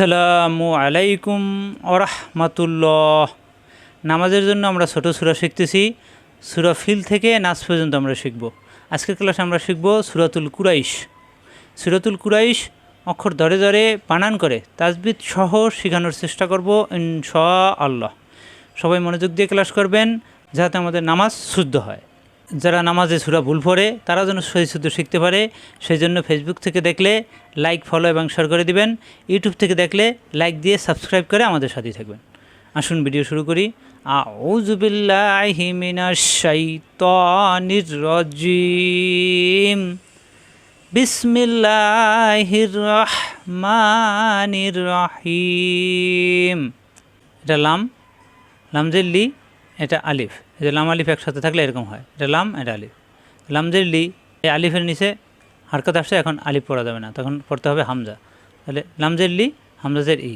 আসসালামু আলাইকুম ওরহমাতুল্লাহ। নামাজের জন্য আমরা ছোট সুরা শিখতেছি। সুরা ফিল থেকে নাচ পর্যন্ত আমরা শিখব। আজকের ক্লাসে আমরা শিখব সুরাতুল কুরাইশ। সুরাতুল কুরাইশ অক্ষর ধরে ধরে বানান করে তাজবিদ সহ শেখানোর চেষ্টা করব ইনশা আল্লাহ সবাই মনোযোগ দিয়ে ক্লাস করবেন যাতে আমাদের নামাজ শুদ্ধ হয়। যারা নামাজে সুরা ভুল পড়ে, তারা যেন সহি শুদ্ধ শিখতে পারে। সেই জন্য ফেসবুক থেকে দেখলে লাইক ফলো এবং শেয়ার করে দিবেন। ইউটিউব থেকে দেখলে লাইক দিয়ে সাবস্ক্রাইব করে আমাদের সাথেই থাকবেন। আসুন ভিডিও শুরু করি। বিসমিল্লাহির রহিম। এটা লাম। লামজেল্লি এটা আলিফ। যে লাম, আলিফ একসাথে থাকলে এরকম হয়। এটা লাম, এটা আলিফ। লাম যে লি, এই আলিফের নিচে হারকত আসছে, এখন আলিফ পড়া যাবে না, তখন পড়তে হবে হামজা। তাহলে লামজেল্লি হামজাজের ই।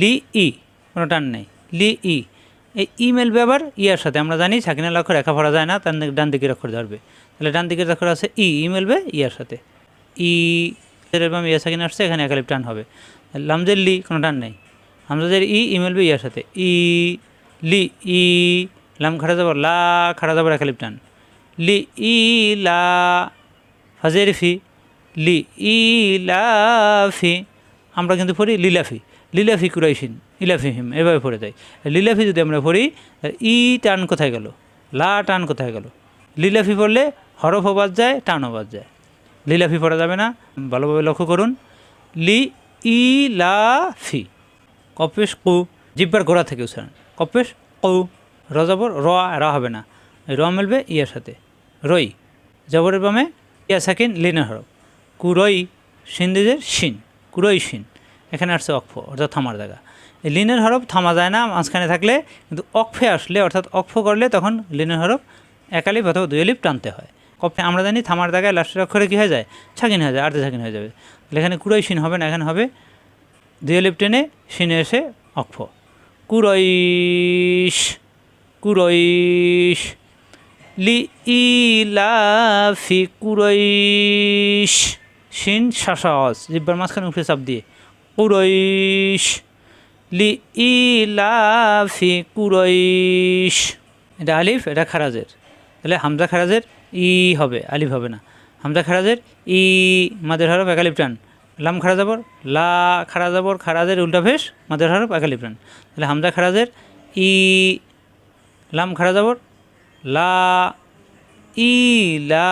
লি, ই, কোনো টান নেই। লি, ই। এই ই আবার ইয়ার সাথে, আমরা জানি সাকিনাল অক্ষর একা পড়া যায় না, তার ডান দিকের অক্ষর ধরবে। তাহলে ডান দিকের অক্ষর আছে ই ই মেলবে ইয়ার সাথে। ই এরকম ইয়া সাকিন আসছে, এখানে একালিপ টান হবে লামজের লি, কোনো টান নেই। হামজাদের ই ই মেলবে ইয়ার সাথে। ই লি, ই, লাম, খাড়া যাব লা, খাড়া যাবর একালিপ টান। লি, ই, লা ফাজের ফি লি, ই, লা, ফি। আমরা কিন্তু পড়ি লিলাফি। লিলাফি কুরাইশিন, ইলাফিহিম, এভাবে পড়ে যাই। লিলাফি যদি আমরা পড়ি ই টান কোথায় গেল? লা টান কোথায় গেল? লিলাফি পড়লে হরফও বাদ যায় টানও বাদ যায়। লিলাফি পড়া যাবে না, ভালোভাবে লক্ষ্য করুন। লি, ই, লা, ফি। কপেশ কু, জিব্বার গোড়া থেকে উচ্চারণ। কপেশ কৌ র জবর র হবে না। র মিলবে ইয়ার সাথে। রই, জবরের বামে ইয়া সাকিন লিনের হরফ কুরই সিন্দিজের শিন, কুরই শিন। এখানে আসছে অক্ফ, অর্থাৎ থামার জায়গা। এই লিনের হরফ থামা যায় না, মাঝখানে থাকলে কিন্তু অক্ষে আসলে, অর্থাৎ অক্ষ করলে তখন লিনের হরফ একালিপ অথবা দুই দুয়ালিপ টানতে হয়। কপে আমরা জানি থামার জায়গায় লাস্টের অক্ষরে কী হয়ে যায়? ছাকিন হয়ে যায়, আর্ধে ছাকিন হয়ে যাবে। তাহলে এখানে কুরই শিন হবে না, এখানে হবে দুয়ালিপ টেনে শিনে এসে অক্ষ কুরইশ কুরইশ লি ইলাফি কুরইশ। শিন শাসাস জিব্বার মাঝখানে উঠে চাপ দিয়ে। কুরইশ লি ইলাফি কুরইশ। এটা আলিফ, এটা খারাজের। তাহলে হামজা খারাজের ই হবে, আলিফ হবে না। হামজা খারাজের ই, মাদের হরফ একালিপ টান। লাম খারা যাবর লা খারা যাবর খারাজের উল্টা ফেস মাদের হরফ একালিপ টান তাহলে হামজা খারাজের ই, লাম খারা যাবর লা, ই, লা,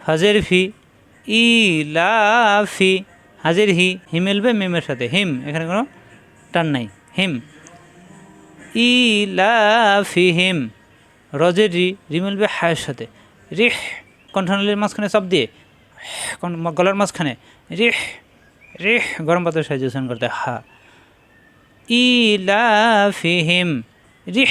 হাজের ফি, ই, লা, ফি, হাজের হি, হিম মিলবে মিমের সাথে, হিম, এখানে কোনো টান নাই, হিম। ই, লা, ফি, হিম, রজের রি রি মিলবে হায়ের সাথে, রিহ, কণ্ঠনালীর মাঝখানে সব দিয়ে কন- গলার মাঝখানে। রিহ রিহ, গরম পাতের সাহায্যে উচ্চারণ করতে। হা। ই লা ফি হিম রিহ,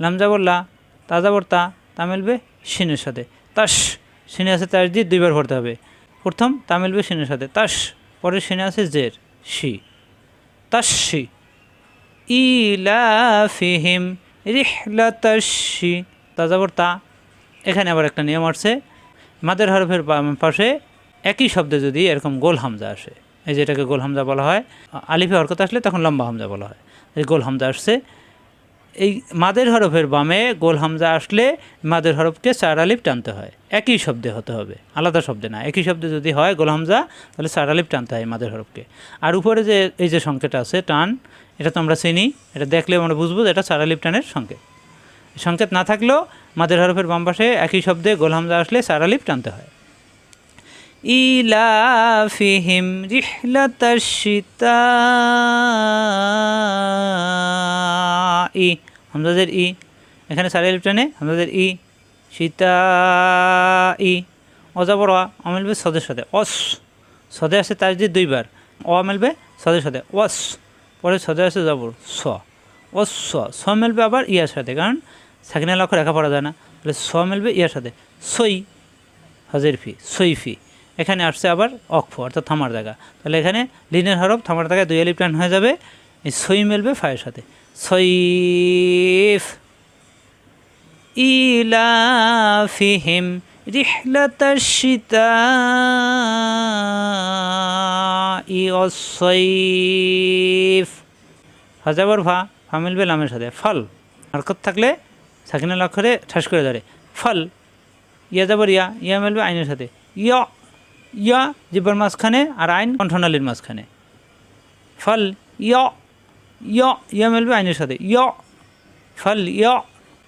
লামজা বললা তাজা বর্তা তা মিলবে সিনের সাথে। তাস সিনে আছে তাস দিয়ে দুইবার পড়তে হবে। প্রথম, তা মিলবে সিনের সাথে। তাস, পরে সিনে আছে জের, শি। তাসি ইলাফিহিম। রিহলাতাসি তাজা বর্তা এখানে আবার একটা নিয়ম আসছে। মাদের হরফের পাশে একই শব্দে যদি এরকম গোল হামজা আসে, এই যে এটাকে গোল হামজা বলা হয়, আলিফে হরকত আসলে তখন লম্বা হামজা বলা হয়। এই গোল হামজা আসছে, এই মাদের হরফের বামে গোল হামজা আসলে মাদের হরফকে চার আলিফ টানতে হয়। একই শব্দে হতে হবে, আলাদা শব্দে না, একই শব্দে যদি হয় গোল হামজা, তাহলে চার আলিফ টানতে হয় মাদের হরফকে। আর উপরে যে, এই যে সংকেত আছে, টান, এটা তো আমরা চিনি, এটা দেখলে আমরা বুঝব যে এটা চার আলিফ টানের সংকেত। সংকেত না থাকলেও মাদের হরফের বাম পাশে একই শব্দে গোল হামজা আসলে আলিফ টানতে হয়। ইলাফিহিম রিহলাতাশিতা ই হামজাদের ই, এখানে সারে টানে হামজাদের ই সীতা ই অজাবর অ মিলবে সদের সাথে, অস। সদে আসে তার যে দুইবার, অ মেলবে সদের সাথে, অস। পরে সদে আসে যাবর স। ও স। স মিলবে আবার ইয়ার সাথে, কারণ সাকিনাল অক্ষর একা পড়া যায় না। তাহলে স মিলবে ইয়ার সাথে। সই, হজের ফি, সই ফি। এখানে আসছে আবার অক্ফ অর্থাৎ থামার জায়গা। তাহলে এখানে লিনের হরফ, থামার জায়গায় দুই আলিফ হয়ে যাবে। এই সই মিলবে ফায়ের সাথে। সইফ, ইলাফিহিম রিহলাতাশ ই হাজাবর ফা ফা মিলবে লামের সাথে। ফল, হরকত থাকলে সাকিনাল অক্ষরে ঠাস করে ধরে। ফল, ইয়া যাবর ইয়া ইয়া মিলবে আইনের সাথে। ইয়া ইয়া, জিব্বার মাঝখানে আর আইন কণ্ঠনালীর মাঝখানে। ফল, ইয় ইয়, ইয়া মিলবে আইনের সাথে। ইয়, ফল, ইয়,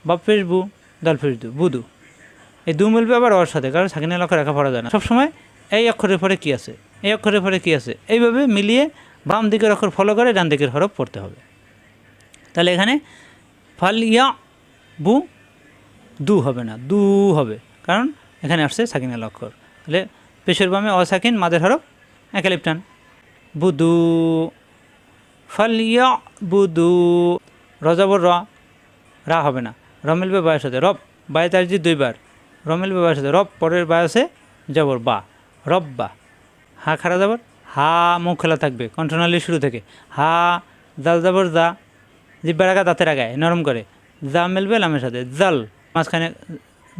বাপ ফেস বু, দল ফেস দু, বুদু। এই দু মিলবে আবার ওর সাথে, কারণ সাকিনের অক্ষর রেখা পড়া যায় না। সবসময় এই অক্ষরের পরে কী আছে? এই অক্ষরের পরে কী আছে? এইভাবে মিলিয়ে বাম দিকের অক্ষর ফলো করে ডান দিকের হরফ পড়তে হবে। তাহলে এখানে ফল, ইয়া বু, দু হবে না, দু হবে। কারণ এখানে আসছে সাকিনাল লক্ষর তাহলে পেশের বামে অসাকিন মাদের হরফ একালিপটান। বুদু ফালিয়া বুদু রজাবর র রা হবে না। র মিলবে বায়ের সাথে, রব, বায়ে তার যে দুইবার। র মিলবে বায়ের সাথে, রব, পরের বায়াসে জবর, বা। রব, বা। হা খারা যাবর, হা মুখ খেলা থাকবে কণ্ঠনালীর শুরু থেকে। হা জাল যাবর, দা। জিব্বার আগা দাঁতের আগায়, নরম করে। জা মেলবে লামের সাথে। জাল, মাঝখানে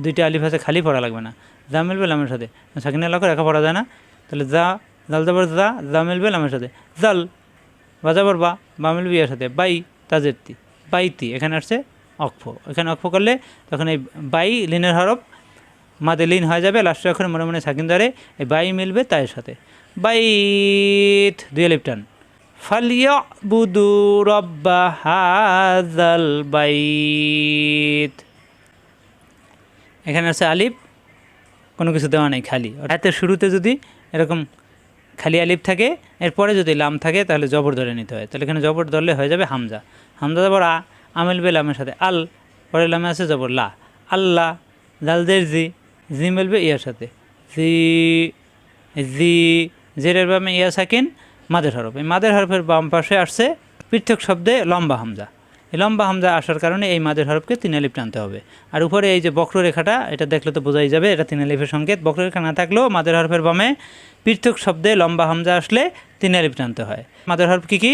দুইটা আলিফ আছে, খালি পড়া লাগবে না। জা মেলবে লামের সাথে। সাকিনা লাখ রেখা পড়া যায় না। তাহলে যা, জাল যাবর যা জা মেলবে লামের সাথে। জাল বাজাবর বা বা মেলবে ইয়ার সাথে। বাই, তাজেরতি। বাইতি, এখানে আসছে অক্ফ। এখানে অক্ফ করলে তখন এই বাই লিনের হরফ মাদে লিন হয়ে যাবে। লাস্টে এখন মনে মনে সাকিন ধরে, এই বাই মিলবে তাইয়ের সাথে। বাইত, দুই লিপটান ফালিয়া বুদু রব্বা হাজাল বাইত। এখানে আছে আলিফ, কোনো কিছু দেওয়া নেই, খালি। হাতের শুরুতে যদি এরকম খালি আলিফ থাকে, এরপরে যদি লাম থাকে, তাহলে জবর ধরে নিতে হয়। তাহলে এখানে জবর ধরলে হয়ে যাবে হামজা। হামজা জবর আ, আমিল বে লামের সাথে আল পরে লামে আছে জবর লা। আল্লাহ জালদের জি জি মেলবে ইয়ার সাথে। জি জি, জেরের বামে ইয়া সাকিন মাদের হরফ। এই মাদের হরফের বাম পাশে আসছে পৃথক শব্দে লম্বা হামজা। এই লম্বা হামজা আসার কারণে এই মাদের হরফকে তিনালিপ টানতে হবে। আর উপরে এই যে বক্ররেখাটা এটা দেখলে তো বোঝাই যাবে, এটা তিনালিপের সংকেত। বক্ররেখা না থাকলেও মাদের হরফের বামে পৃথক শব্দে লম্বা হামজা আসলে তিনালিপ টানতে হয়। মাদের হরফ কী কী?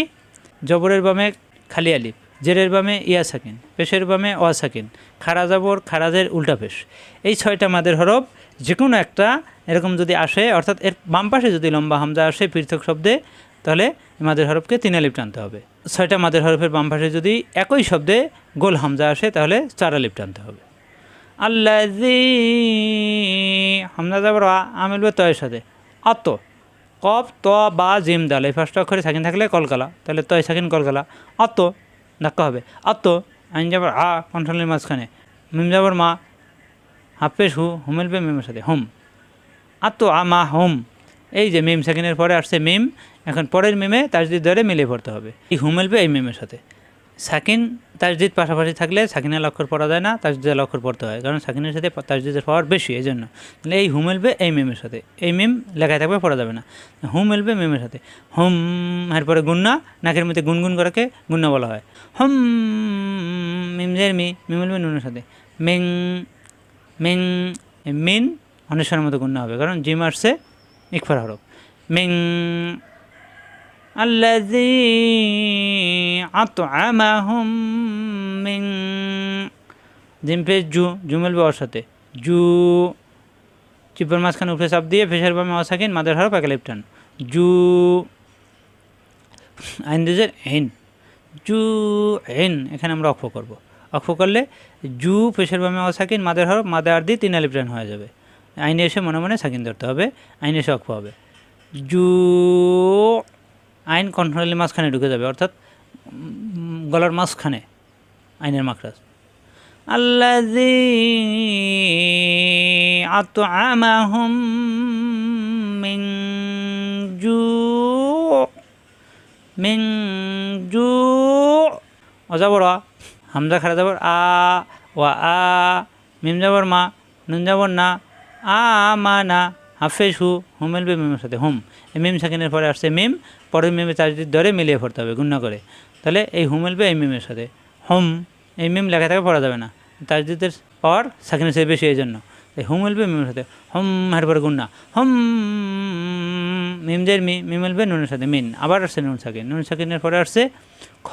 জবরের বামে খালি আলিফ। জেরের বামে ইয়া সাকিন, পেশের বামে অ সাকিন, খারা জবর, খারাজের উল্টা পেশ। এই ছয়টা মাদের হরফ যে কোনো একটা এরকম যদি আসে, অর্থাৎ এর বাম পাশে যদি লম্বা হামজা আসে পৃথক শব্দে, তাহলে মাদের হরফকে তিন আলিফ টানতে হবে। ছয়টা মাদের হরফের বাম পাশে যদি একই শব্দে গোল হামজা আসে, তাহলে চার আলিফ টানতে হবে। আল্লাহ হামজা যাবর আমিল তয়ের সাথে অত কপ ত, বা, জিম, দাল, এই ফার্স্ট অক্ষরে সাকিন থাকলে কলকালা, তাহলে তয় সাকিন কলকালা। অত ধাক্কা হবে। আর তো আইন যাবার আ, কণ্ঠলের মাঝখানে। মিম যাবার মা হাফেস হু হুমেল পে মিমের সাথে, হোম। আর তো আ, মা, হোম। এই যে মিম সেকেন্ডের পরে আসছে মিম, এখন পরের মিমে যদি ধরে মিলে পড়তে হবে। এই হুমেল পে এই মিমের সাথে। সাকিন তাজদিদ পাশাপাশি থাকলে সাকিনের অক্ষর পড়া যায় না, তাজদিদের অক্ষর পড়তে হয়। কারণ সাকিনের সাথে তাজদিদের পাওয়ার বেশি এই জন্য তাহলে এই হুম মিলবে এই মেমের সাথে। এই মেম লেখায় থাকবে, পড়া যাবে না। হুম মিলবে মেমের সাথে। হুম এরপরে গুন্না, নাকের মধ্যে গুনগুন করাকে গুন্না বলা হয়। হুম মিমজের মি মি মিলবে নুনের সাথে। মেং, মিং, মিন অনেশ্বরের মতো গুন্না হবে। কারণ জিম আসছে ইকফার হরফ। মিং الذي أطعمهم من জিম ফেস জু জু মিলবে ওর সাথে জু চিপের মাঝখানে উপরে চাপ দিয়ে ফেসের বামে অসাকিন মাদের হরফ একে লেফটান জু আইন দিজের হেন জু হেন এখানে আমরা অক্ষ করব অক্ষ করলে জু ফেসের বামে অসাকিন মাদের হরফ মাদে আর দিয়ে তিন আলিপ্টান হয়ে যাবে আইনে এসে মনে মনে সাকিন ধরতে হবে আইনে এসে অক্ষ হবে জু আইন কণ্ঠনালীর মাঝখানে ঢুকে যাবে, অর্থাৎ গলার মাঝখানে আইনের মাখরাজ। আল্লাযী আত'আমাহুম মিন জু' মিন জু' অজাবর হামজা খারা যাবর আ ওয়া আ, মিম যাবর মা, নুন যাবর না, আ মা না, হাফেজ হু হোমেল মিলবে মিমের সাথে, হুম। এই মিম সাকিনের পরে আসছে মিম পরের মিমে চারদিক ধরে মিলিয়ে পড়তে হবে গুণনা করে। তাহলে এই হুম মিলবে এই মিমের সাথে। হোম, এই মিম লেখা থেকে পড়া যাবে না। তাজদিদের পাওয়ার সাকিনের সাথে বেশি এই জন্য। এই হুম মিলবে মিমের সাথে। হুম, এর পরে গুণনা হুম মিমজের মি মিম মিলবে নুনের সাথে, মিন। আবার আসছে নুন সাকিন। নুন সাকিনের পরে আসছে খ।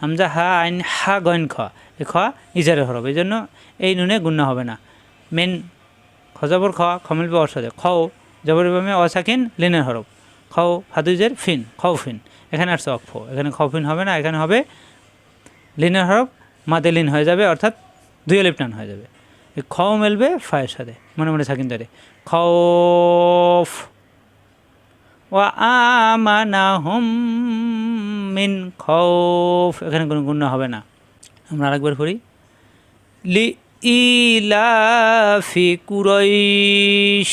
হামজা হা আইন হা গইন খ। এই খ ইজারের হরফ। এই জন্য এই নুনে গুণনা হবে না। মেন খজবর খ খমিলবে ওর সাথে খ জবর অসাকিন, লিনের হরফ। খাও হাদুজের ফিন খাউফিন এখানে আসছে অক্ফ এখানে খাউফিন হবে না, এখানে হবে লিনের হরফ, মাদে লিন হয়ে যাবে, অর্থাৎ দুই আলিফ টান হয়ে যাবে। খাও মেলবে ফায়ের সাথে, মনে মনে সাকিন ধরে। খৌফ ওয়া আমানাহুম মিন খৌফ এখানে কোনো গুণ হবে না। আমরা আরেকবার করি লি ইলাফি কুরাইশ।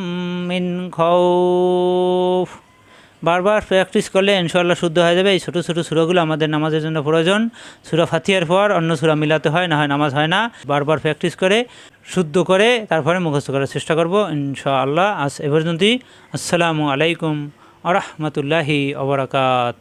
মিন খৌফ। বারবার প্র্যাকটিস করলে ইনশাল্লাহ শুদ্ধ হয়ে যাবে। এই ছোটো ছোটো সুরাগুলো আমাদের নামাজের জন্য প্রয়োজন। সুরা ফাতিয়ার পর অন্য সুরা মিলাতে হয়, না হয় নামাজ হয় না। বারবার প্র্যাকটিস করে, শুদ্ধ করে, তারপরে মুখস্থ করার চেষ্টা করব ইনশাআল্লাহ। আজ এ পর্যন্তই। আসসালামু আলাইকুম আরহামতুল্লাহি অবরাকাত